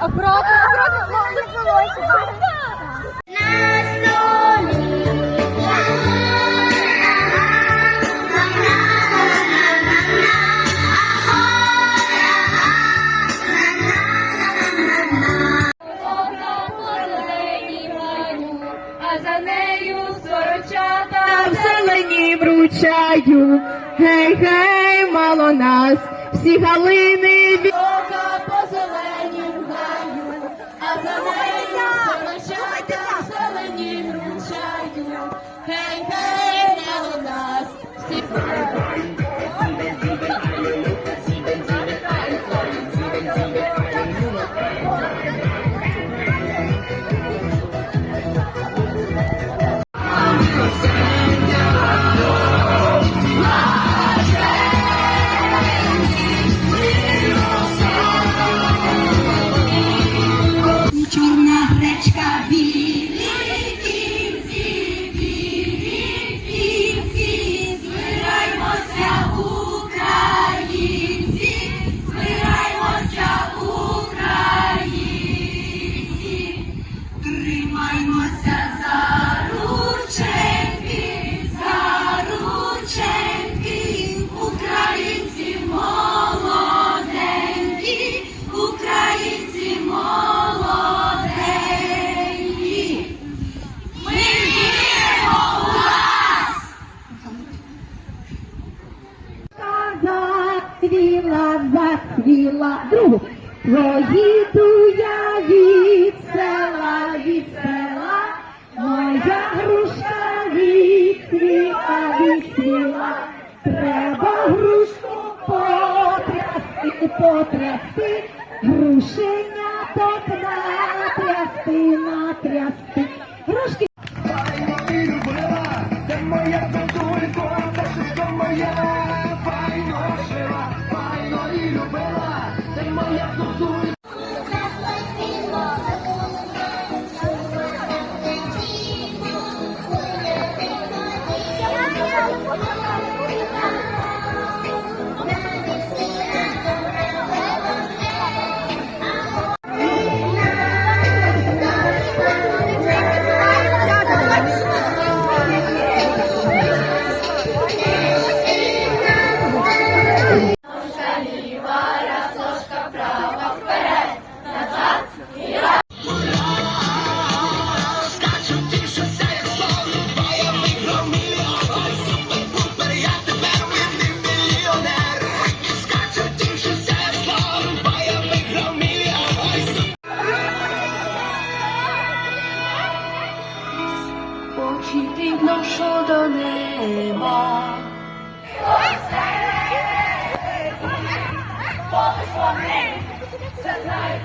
Аккуратно, аккуратно, не А за нею сорочата. в зелені вручаю, гей, гей, мало нас, всі галини від... Ока вручаю. Гей, гей, мало Зацвіла, зацвіла, другу. Поїду я потрясти, грушеняток натрясти, натрясти. Грушки моя Очі підношу до неба. Це знає,